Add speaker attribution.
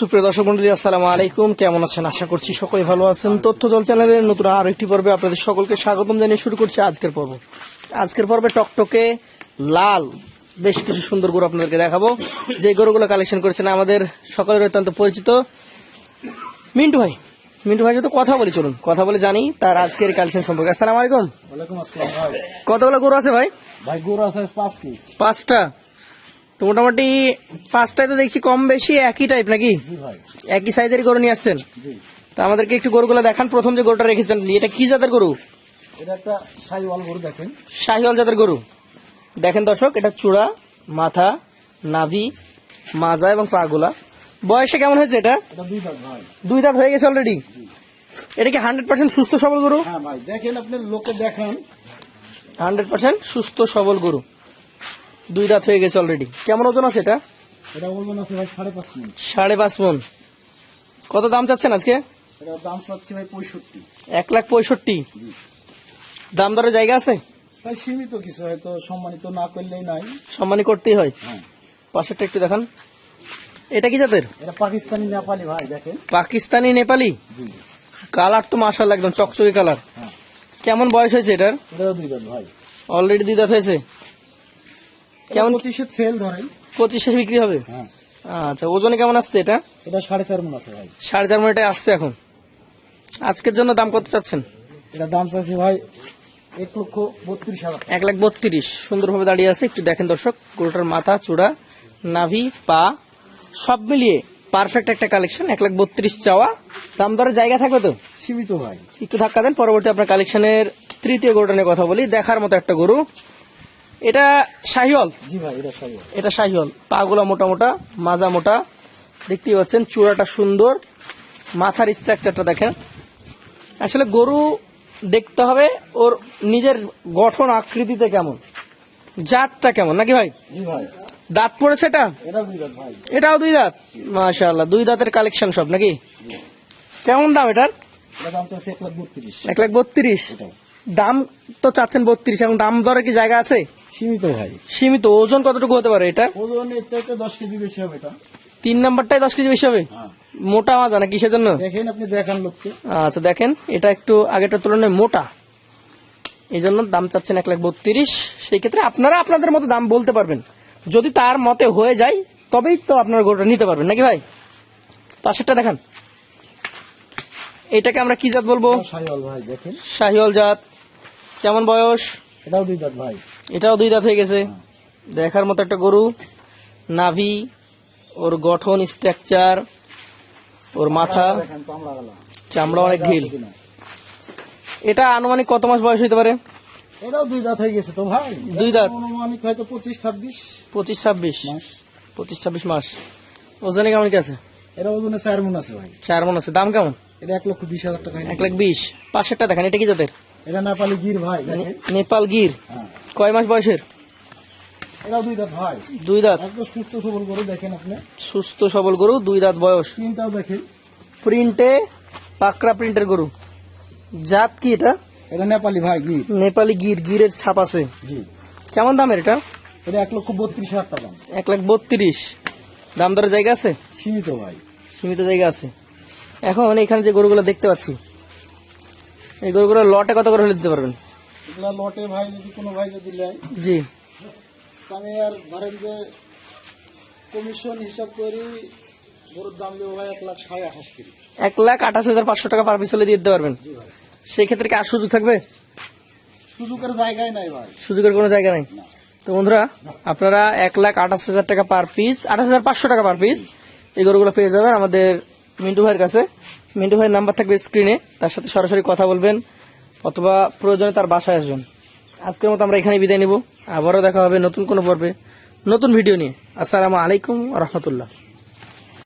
Speaker 1: সুপ্রিয় দর্শক মন্ডলী আসসালামু আলাইকুম। কেমন আছেন? আশা করছি সকলে ভালো আছেন। তথ্য জল চ্যানেলের নতুন আরও একটি পর্বে আপনাদের সকলকে স্বাগতম জানিয়ে শুরু করছি আজকের পর্ব। আজকের পর্বে টকটকে লাল বেশ কিছু সুন্দর গরু আপনাদেরকে দেখাবো। যে গরুগুলো কালেকশন করেছেন আমাদের সকলের অত্যন্ত পরিচিত মিন্টু ভাই। মিন্টু ভাই সাথে কথা বলি চলুন। কথা বলে জানি তার আজকের কালেকশন সম্পর্কে। আসসালামু আলাইকুম। কতগুলো গরু আছে ভাই?
Speaker 2: ভাই গরু আছে পাঁচ পিস
Speaker 1: পাঁচটা? তো মোটামুটি পাঁচটায় তো দেখছি কম বেশি একই টাইপ নাকি? একই সাইজেরই গরু নিয়ে আসছেন? তো আমাদেরকে একটু গরুগুলো দেখান প্রথম যে গরুটা রেখেছেন এটা কি জাতের গরু?
Speaker 2: এটা একটা সাইওয়াল গরু দেখেন।
Speaker 1: শাহিওয়াল জাতের গরু। দেখেন দর্শক এটা চূড়া মাথা নাভি মাজা এবং পাগুলা। বয়সে কেমন হয়েছে এটা?
Speaker 2: দাঁত
Speaker 1: দুই দাঁত হয়ে গেছে অলরেডি এটা কি হান্ড্রেড পার্সেন্ট সুস্থ সবল গরু?
Speaker 2: হ্যাঁ দেখেন আপনি লোকে দেখান।
Speaker 1: হান্ড্রেড পার্সেন্ট সুস্থ সবল গরু। দুই দাঁত হয়ে গেছে অলরেডি কেমন ওজন আছে এটা?
Speaker 2: এটা বলবেন আছে ভাই সাড়ে পাঁচ মিনিট
Speaker 1: সাড়ে পাঁচ মন। কত দাম চাচ্ছেন আজকে?
Speaker 2: এটা দাম চাচ্ছি ভাই পঁয়ষট্টি।
Speaker 1: এক লাখ পঁয়ষট্টি। দাম দরের জায়গা আছে?
Speaker 2: ভাই সীমিত কিছু হয়তো সম্মানিত না করলেই নাই।
Speaker 1: সম্মানী করতেই হয়।
Speaker 2: হ্যাঁ।
Speaker 1: পাশেরটা একটু দেখান। এটা কি জাতের?
Speaker 2: এটা পাকিস্তানি নেপালি ভাই দেখেন।
Speaker 1: পাকিস্তানি নেপালি? কালার তো মার্শাল একদম চকচকে কালার।
Speaker 2: হ্যাঁ।
Speaker 1: কেমন বয়স হয়েছে এটার?
Speaker 2: এটাও দুই দাঁত ভাই।
Speaker 1: অলরেডি দুই দাঁত হয়েছে?
Speaker 2: কেমন? পঁচিশের সেল ধরেন।
Speaker 1: পঁচিশে বিক্রি হবে?
Speaker 2: হ্যাঁ।
Speaker 1: আচ্ছা ওজনে কেমন আসছে এটা?
Speaker 2: এটা সাড়ে চার মন আছে ভাই।
Speaker 1: সাড়ে চার মিনিটে আসছে এখন। আজকের জন্য দাম কত চাচ্ছেন?
Speaker 2: এটা দাম চাচ্ছি ভাই এক লক্ষ বত্রিশ হাজার
Speaker 1: এক লাখ বত্রিশ। সুন্দরভাবে দাঁড়িয়ে আছে। একটু দেখেন দর্শক গরুটার মাথা চূড়া নাভি পা সব মিলিয়ে পারফেক্ট একটা কালেকশন এক লাখ বত্রিশ চাওয়া। দাম দরের জায়গা থাকবে তো?
Speaker 2: সীমিত ভাই।
Speaker 1: একটু ধাক্কা দেন পরবর্তী আপনার কালেকশনের তৃতীয় গরুটা নিয়ে কথা বলি। দেখার মতো একটা গরু। এটা শাহিওল
Speaker 2: জি ভাই এটা
Speaker 1: এটা শাহিওল পাগুলা মোটা মোটা মাজা মোটা। দেখতেই পাচ্ছেন চূড়াটা সুন্দর। মাথার স্ট্রাকচারটা দেখেন। আসলে গরু দেখতে হবে ওর নিজের গঠন আকৃতিতে কেমন? জাতটা কেমন? নাকি ভাই? দাঁত পড়েছে এটা?
Speaker 2: এটা দুই দাঁত ভাই।
Speaker 1: এটাও দুই দাঁত? মাশাআল্লাহ দুই দাঁতের কালেকশন সব নাকি? কেমন দাম এটার?
Speaker 2: এটা এক লাখ বত্রিশ।
Speaker 1: দাম তো চাচ্ছেন বত্রিশ এখন দাম দরে কি জায়গা আছে?
Speaker 2: সীমিত ভাই
Speaker 1: সীমিত ওজন কতটুকু হতে পারে এটা?
Speaker 2: ওজন এর চাইতে দশ কেজি বেশি হবে এটা।
Speaker 1: তিন নাম্বারটাই দশ কেজি বেশি হবে?
Speaker 2: হ্যাঁ।
Speaker 1: মোটা মাজা না কিসের জন্য?
Speaker 2: দেখেন আপনি দেখান লোককে।
Speaker 1: আচ্ছা দেখেন এটা একটু আগেরটার তুলনায় মোটা। এই জন্য দাম চাচ্ছেন এক লাখ বত্রিশ। সেই ক্ষেত্রে আপনারা আপনাদের মতো দাম বলতে পারবেন। যদি তার মতে হয়ে যায় তবেই তো আপনারা গরুটা নিতে পারবেন নাকি ভাই? পাশেরটা দেখান। এটাকে আমরা কি জাত বলব?
Speaker 2: সাইওয়াল ভাই দেখেন।
Speaker 1: শাহিওল জাত। কেমন বয়স?
Speaker 2: এটাও দুই দাঁত ভাই।
Speaker 1: এটাও দুই দাঁত হয়ে গেছে। দেখার মতো একটা গরু নাভি ওর গঠন স্ট্রাকচার ওর মাথা
Speaker 2: চামড়া
Speaker 1: অনেক ঢিল। এটা আনুমানিক কত মাস বয়স হতে পারে?
Speaker 2: এটাও দুই দাঁত হয়ে গেছে তো ভাই।
Speaker 1: দুই দাঁত?
Speaker 2: অনুমানিক হয়তো পঁচিশ ছাব্বিশ।
Speaker 1: পঁচিশ ছাব্বিশ।
Speaker 2: মাস।
Speaker 1: পঁচিশ ছাব্বিশ মাস। ওজনে কেমন কি আছে?
Speaker 2: এটা ওজনে চার মন আছে ভাই।
Speaker 1: চার মন আছে। দাম কেমন?
Speaker 2: এটা এক লক্ষ বিশ হাজার টাকা।
Speaker 1: এক লাখ বিশ। পাশেরটা দেখেন এটা কি জাতের?
Speaker 2: এটা নেপালি গির ভাই
Speaker 1: নেপাল গির।
Speaker 2: হ্যাঁ।
Speaker 1: কয় মাস বয়সের?
Speaker 2: দুই দাঁত ভাই
Speaker 1: দুই দাঁত?
Speaker 2: একদম সুস্থ সবল করে দেখেন আপনি।
Speaker 1: সুস্থ সবল গরু দুই দাঁত বয়স।
Speaker 2: দেখেন।
Speaker 1: প্রিন্টে পাকড়া প্রিন্টের গরু। জাত কি এটা?
Speaker 2: এটা নেপালি ভাই গির।
Speaker 1: নেপালি গির গিরের ছাপ আছে।
Speaker 2: জি।
Speaker 1: কেমন দামের এটা?
Speaker 2: এটা এক লক্ষ বত্রিশ হাজার টাকা
Speaker 1: এক লাখ বত্রিশ। দাম দরের জায়গা আছে?
Speaker 2: সীমিত ভাই।
Speaker 1: সীমিত জায়গা আছে। এখন এখানে যে গরুগুলো দেখতে পাচ্ছি এই গরুগুলো লটে কত করে হলে দিতে পারবেন?
Speaker 2: এগুলা লটে ভাই যদি কোনো ভাই যদি নেয়
Speaker 1: জি।
Speaker 2: আমি আর ধরেন যে কমিশন হিসাব করি গরুর দাম দেবো ভাই এক লাখ সাড়ে আঠাশ কেজি।
Speaker 1: এক লাখ আঠাশ হাজার পাঁচশো টাকা পার পিস হলে দিয়ে দিতে পারবেন?
Speaker 2: জি ভাই।
Speaker 1: সেই ক্ষেত্রে কি আর সুযোগ থাকবে?
Speaker 2: সুযোগের জায়গায় নাই ভাই।
Speaker 1: সুযোগের কোনো জায়গা নেই? তো বন্ধুরা আপনারা এক লাখ আঠাশ হাজার টাকা পার পিস আঠাশ হাজার পাঁচশো টাকা পার পিস এই গরুগুলো পেয়ে যাবেন আমাদের মিন্টু ভাইয়ের কাছে। মিন্টু ভাইয়ের নাম্বার থাকবে স্ক্রিনে তার সাথে সরাসরি কথা বলবেন। অথবা প্রয়োজনে তার বাসায় আসবেন। আজকের মতো আমরা এখানে বিদায় নিব। আবারও দেখা হবে নতুন কোনো পর্বে। নতুন ভিডিও নিয়ে। আসসালামু আলাইকুম রহমতুল্লাহ।